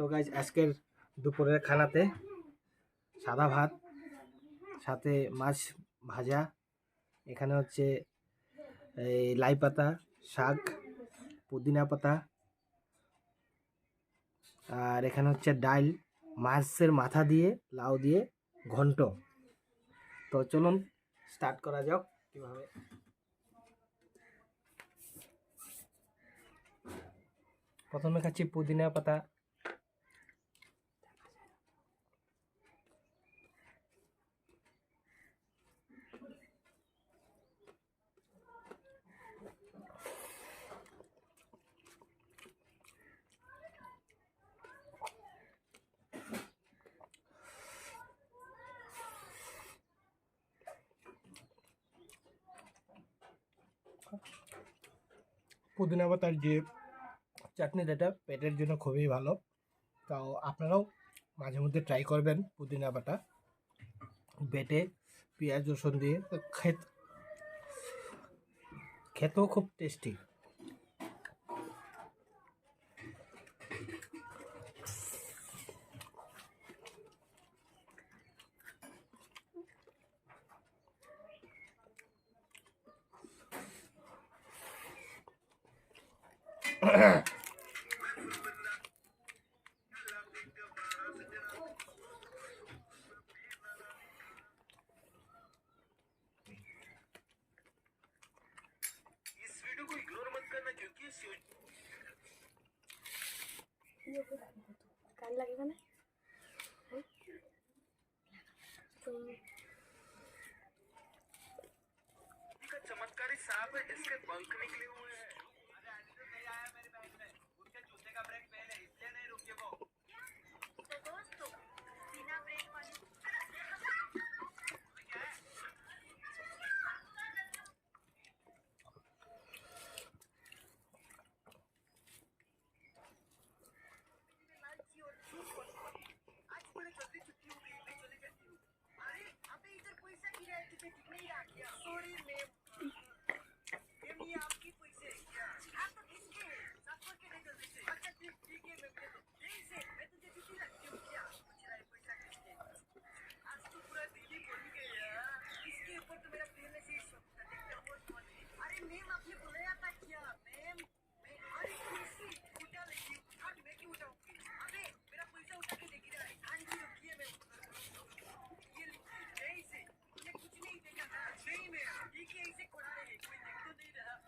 তো গাইজ আজকের দুপুরের খানাতে সাদা ভাত, সাথে মাছ ভাজা, এখানে হচ্ছে এই লাই পাতা, শাক, পুদিনা পাতা, আর এখানে হচ্ছে ডাল, মাছের মাথা দিয়ে, লাউ দিয়ে ঘন্ট। তো চলুন স্টার্ট করা যাক কীভাবে। প্রথমে খাচ্ছি পুদিনা পাতা পুদিনা পাতার যে চাটনি, যেটা পেটের জন্য খুবই ভালো। তাও আপনারাও মাঝে মধ্যে ট্রাই করবেন পুদিনা বাটা বেটে পেঁয়াজ, রসুন দিয়ে খেত, খেতেও খুব টেস্টি चमत्कारी सांप इसके पंख निकले हुए what do you mean?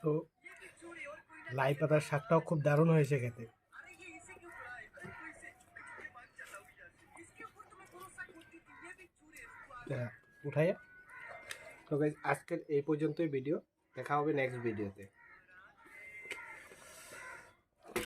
তো লাই পাতার শাকটাও খুব দারুণ হয়েছে খেতে। উঠাইয়া। তো আজকের এই পর্যন্তই ভিডিও দেখা হবে নেক্সট ভিডিওতে